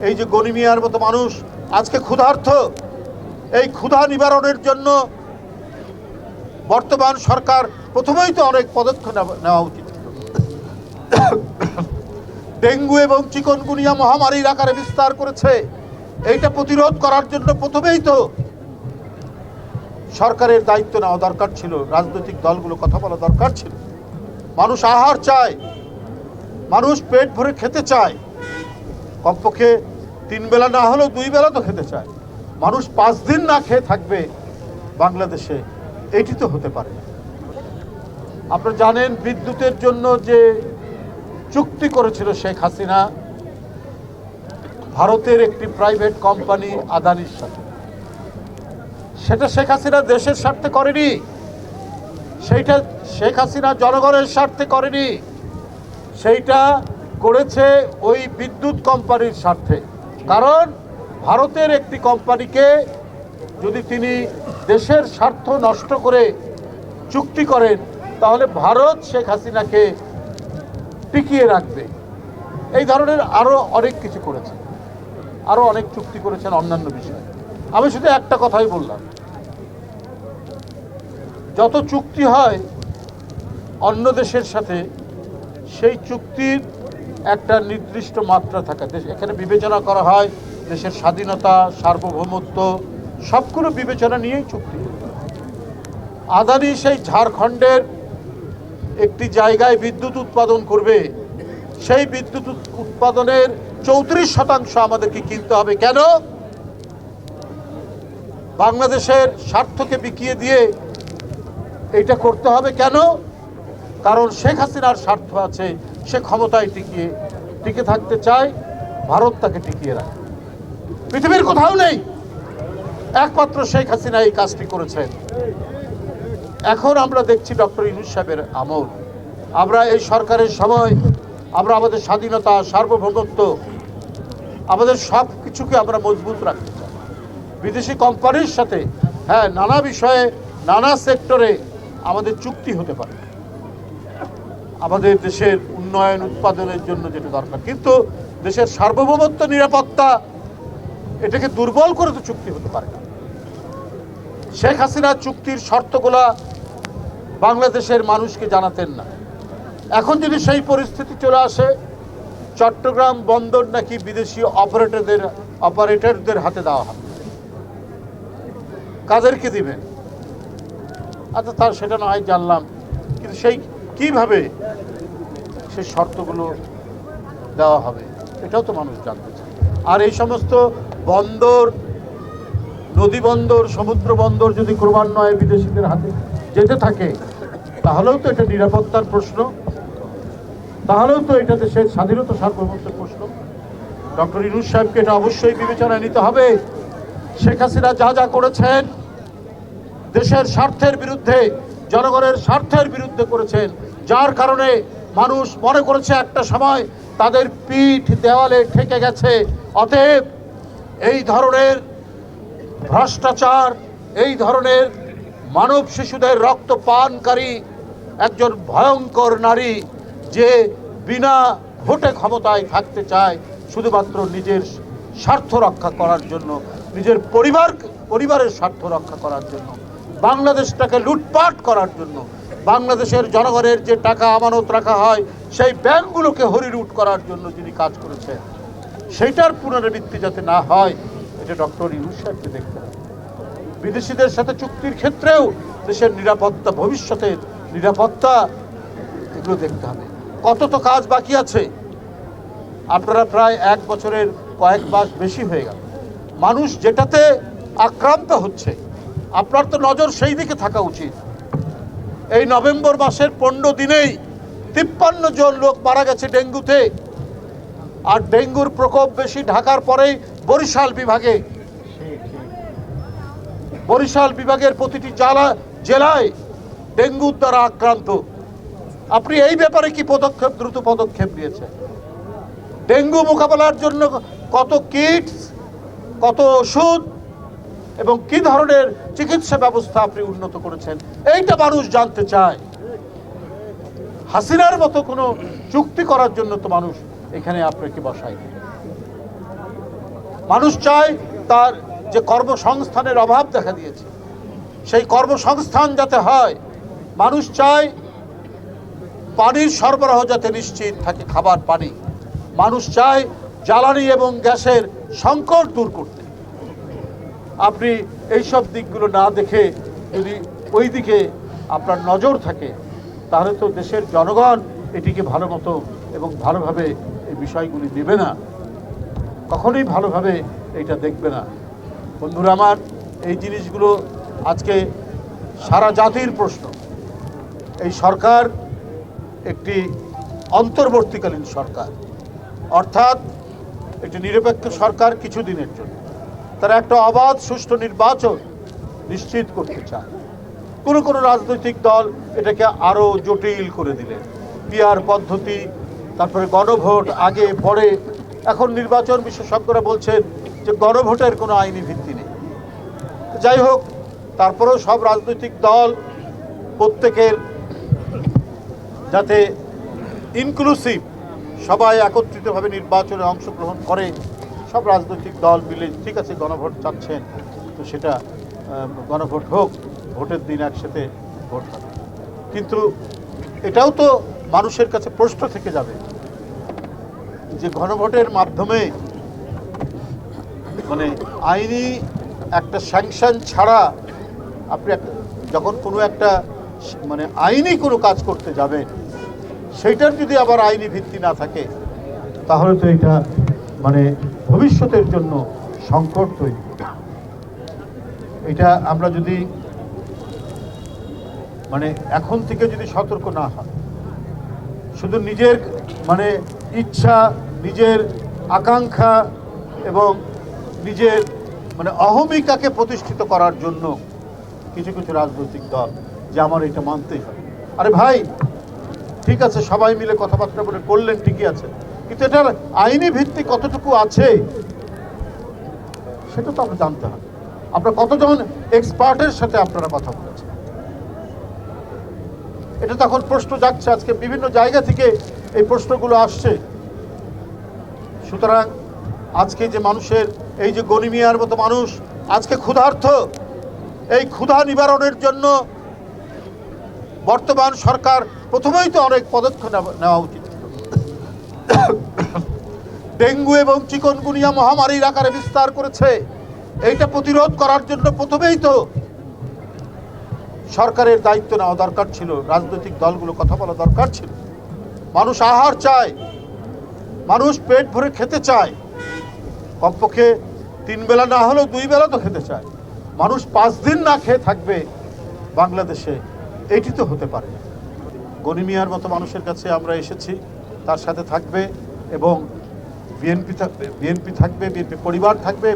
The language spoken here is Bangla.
এই যে গনিমিয়ার মতো মানুষ, আজকে ক্ষুধার্থ এই ক্ষুধা নিবারণের জন্য বর্তমান সরকার প্রথমেই তো অনেক পদক্ষেপ নেওয়া- উচিত। ডেঙ্গু এবং চিকনগুনিয়া মহামারীর আকারে বিস্তার করেছে। এইটা প্রতিরোধ করার জন্য প্রথমেই তো সরকারের দায়িত্ব নেওয়া দরকার ছিল। রাজনৈতিক দলগুলো কথা বলা দরকার ছিল। মানুষ আহার চায়। মানুষ পেট ভরে খেতে চায়। কমপক্ষে তিন বেলা না হলেও দুই বেলা তো খেতে চায়। মানুষ পাঁচ দিন না খেয়ে থাকবে বাংলাদেশে, এটি তো হতে পারে। আপনারা জানেন, বিদ্যুতের জন্য যে চুক্তি করেছিল শেখ হাসিনা, ভারতের একটি প্রাইভেট কোম্পানি আদানির সাথে। সেটা শেখ হাসিনা দেশের স্বার্থে করেনি। সেইটা শেখ হাসিনা জনগণের স্বার্থে করেনি। সেইটা করেছে ওই বিদ্যুৎ কোম্পানির স্বার্থে। কারণ ভারতের একটি কোম্পানিকে যদি তিনি দেশের স্বার্থ নষ্ট করে চুক্তি করেন, তাহলে ভারত শেখ হাসিনাকে টিকিয়ে রাখবে। এই ধরনের আরও অনেক কিছু করেছে। আরও অনেক চুক্তি করেছেন অন্যান্য বিষয়ে। আমি শুধু একটা কথাই বললাম। যত চুক্তি হয় অন্য দেশের সাথে, সেই চুক্তির একটা নির্দিষ্ট মাত্রা থাকে। দেশ এখানে বিবেচনা করা হয় দেশের স্বাধীনতা, সার্বভৌমত্ব, সবগুলো বিবেচনা নিয়েই চুক্তি। আদানি সেই ঝাড়খণ্ডের একটি জায়গায় বিদ্যুৎ উৎপাদন করবে। সেই বিদ্যুৎ উৎপাদনের চৌত্রিশ শতাংশ আমাদেরকে কিনতে হবে। কেন? বাংলাদেশের স্বার্থকে বিকিয়ে দিয়ে এটা করতে হবে কেন? কারণ শেখ হাসিনার স্বার্থ আছে। সে ক্ষমতায় টিকিয়ে, টিকে থাকতে চায়, ভারত তাকে টিকিয়ে রাখে। পৃথিবীর কোথাও নেই। একমাত্র শেখ হাসিনা এই কাজটি করেছেন। এখন আমরা দেখছি ডক্টর ইনুস সাহেবের আমল। আমরা এই সরকারের সময়, আমরা আমাদের স্বাধীনতা, সার্বভৌমত্ব, আমাদের সব কিছুকে আমরা মজবুত রাখতে চাই। বিদেশি কোম্পানির সাথে হ্যাঁ নানা বিষয়ে, নানা সেক্টরে আমাদের চুক্তি হতে পারে। আমাদের দেশের উন্নয়ন উৎপাদনের জন্য যেটা দরকার। কিন্তু দেশের সার্বভৌমত্ব, নিরাপত্তা, এটাকে দুর্বল করে তো চুক্তি হতে পারে না। শেখ হাসিনা চুক্তির শর্তগুলা বাংলাদেশের মানুষকে জানাতেন না। এখন যদি সেই পরিস্থিতি চলে আসে, চট্টগ্রাম বন্দর নাকি বিদেশি অপারেটরদের অপারেটরদের হাতে দেওয়া হবে। কাদেরকে দিবেন আচ্ছা তার সেটা না হয় জানলাম। কিন্তু সেই কীভাবে সেই শর্তগুলো দেওয়া হবে। এটাও তো মানুষ জানতে চায়। আর এই সমস্ত বন্দর, নদী বন্দর, সমুদ্র বন্দর যদি ক্রমান্বয়ে বিদেশিদের হাতে যেতে থাকে, তাহলেও তো এটা নিরাপত্তার প্রশ্ন। তাহলেও তো এটা দেশের স্বাধীনতা সার্বভৌমত্বের প্রশ্ন। ডক্টর ইনুস সাহেবকে এটা অবশ্যই বিবেচনায় নিতে হবে। শেখ হাসিনা যা যা করেছেন, দেশের স্বার্থের বিরুদ্ধে, জনগণের স্বার্থের বিরুদ্ধে করেছেন, যার কারণে মানুষ মনে করেছে একটা সময় তাদের পিঠ দেওয়ালে ঠেকে গেছে। অতএব এই ধরনের ভ্রষ্টাচার, এই ধরনের মানব শিশুদের রক্ত পানকারী একজন ভয়ঙ্কর নারী যে বিনা ভোটে ক্ষমতায় থাকতে চায়, শুধুমাত্র নিজের স্বার্থ রক্ষা করার জন্য, নিজের পরিবার, পরিবারের স্বার্থ রক্ষা করার জন্য, বাংলাদেশটাকে লুটপাট করার জন্য বাংলাদেশের জনগণের যে টাকা আমানত রাখা হয়, সেই ব্যাংকগুলোকে হরিলুট করার জন্য যিনি কাজ করেছেন, সেইটার পুনরাবৃত্তি যাতে না হয়, এটা ডক্টর ইউনুস সাহেবকে দেখতে হবে। বিদেশিদের সাথে চুক্তির ক্ষেত্রেও দেশের নিরাপত্তা, ভবিষ্যতের নিরাপত্তা, এগুলো দেখতে হবে। কত তো কাজ বাকি আছে। আপনারা প্রায় এক বছরের কয়েক মাস বেশি হয়ে গেল। মানুষ যেটাতে আক্রান্ত হচ্ছে, আপনার তো নজর সেই দিকে থাকা উচিত। এই নভেম্বর মাসের পনেরো দিনেই তিপ্পান্ন জন লোক মারা গেছে ডেঙ্গুতে। আর ডেঙ্গুর প্রকোপ বেশি ঢাকার পরেই বরিশাল বিভাগে। বরিশাল বিভাগের প্রতিটি জেলা জেলায় ডেঙ্গুর দ্বারা আক্রান্ত। আপনি এই ব্যাপারে কি পদক্ষেপ, দ্রুত পদক্ষেপ নিয়েছেন? ডেঙ্গু মোকাবেলার জন্য কত কিটস, কত ওষুধ এবং কি ধরনের চিকিৎসা ব্যবস্থা আপনি উন্নত করেছেন। এইটা মানুষ জানতে চায়। হাসিনার মতো কোনো চুক্তি করার জন্য তো মানুষ এখানে আপনাকে বসায় মানুষ চায় তার যে কর্মসংস্থানের অভাব দেখা দিয়েছে, সেই কর্মসংস্থান যাতে হয়, মানুষ চায় পানির সরবরাহ যাতে নিশ্চিত থাকে, খাবার, পানি। মানুষ চায় জ্বালানি এবং গ্যাসের সংকট দূর করতে। আপনি এইসব দিকগুলো না দেখে যদি ওই দিকে আপনার নজর থাকে, তাহলে তো দেশের জনগণ এটিকে ভালো মতো এবং ভালোভাবে এই বিষয়গুলি নেবে না। কখনোই ভালোভাবে এটা দেখবে না। বন্ধুরা আমার, এই জিনিসগুলো আজকে সারা জাতির প্রশ্ন। এই সরকার একটি অন্তর্বর্তীকালীন সরকার। অর্থাৎ একটি নিরপেক্ষ সরকার কিছু দিনের জন্য। তারা একটা অবাধ, সুষ্ঠু নির্বাচন নিশ্চিত করতে চায়। কোনো কোনো রাজনৈতিক দল এটাকে আরও জটিল করে দিলে। পিয়ার পদ্ধতি, তারপরে গণভোট, আগে, পরে। এখন নির্বাচন বিশেষজ্ঞরা বলছেন যে গণভোটের কোনো আইনি ভিত্তি নেই। যাই হোক, তারপরেও সব রাজনৈতিক দল প্রত্যেকের যাতে ইনক্লুসিভ সবাই একত্রিতভাবে নির্বাচনে অংশগ্রহণ করে সব রাজনৈতিক দল মিলে, ঠিক আছে, গণভোট চাচ্ছেন, তো সেটা গণভোট হোক, ভোটের দিন একসাথে ভোট হবে। কিন্তু এটাও তো মানুষের কাছে প্রশ্ন থেকে যাবে যে গণভোটের মাধ্যমে মানে আইনি একটা স্যাংশন ছাড়া আপনি যখন কোনো একটা মানে আইনি কোনো কাজ করতে যাবেন সেইটার যদি আবার আইনি ভিত্তি না থাকে, তাহলে তো এটা মানে ভবিষ্যতের জন্য সংকট তৈরি। এটা আমরা যদি মানে এখন থেকে যদি সতর্ক না হয় শুধু নিজের মানে ইচ্ছা, নিজের আকাঙ্ক্ষা এবং নিজের মানে অহমিকাকে প্রতিষ্ঠিত করার জন্য কিছু কিছু রাজনৈতিক দল যে আমার এটা মানতেই হবে আরে ভাই, ঠিক আছে, সবাই মিলে কথাবার্তা বলে করলেন, ঠিকই আছে কিন্তু এটার আইনি ভিত্তি কতটুকু আছে, সেটা তো আমরা জানতে হবে। আপনার কতজন এক্সপার্টের সাথে আপনারা কথা বলেছেন? এটা তখন প্রশ্ন যাচ্ছে, আজকে বিভিন্ন জায়গা থেকে এই প্রশ্নগুলো আসছে। সুতরাং আজকে যে মানুষের, এই যে গনিমিয়ার মতো মানুষ, আজকে ক্ষুধার্থ এই ক্ষুধা নিবারণের জন্য বর্তমান সরকার প্রথমেই তো অনেক পদক্ষেপ নেওয়া- উচিত। ডেঙ্গু এবং চিকনগুনিয়া মহামারীর আকারে বিস্তার করেছে। এইটা প্রতিরোধ করার জন্য প্রথমেই তো সরকারের দায়িত্ব নেওয়া দরকার ছিল, রাজনৈতিক দলগুলো কথা বলা দরকার ছিল। মানুষ আহার চায়, মানুষ পেট ভরে খেতে চায়। কমপক্ষে তিন বেলা না হলেও দুই বেলা তো খেতে চায়। মানুষ পাঁচ দিন না খেয়ে থাকবে বাংলাদেশে, এটি তো হতে পারে। গনিমিয়ার মতো মানুষের কাছে আমরা এসেছি, তার সাথে থাকবে এবং বিএনপি থাকবে বিএনপি থাকবে বিএনপি পরিবার থাকবে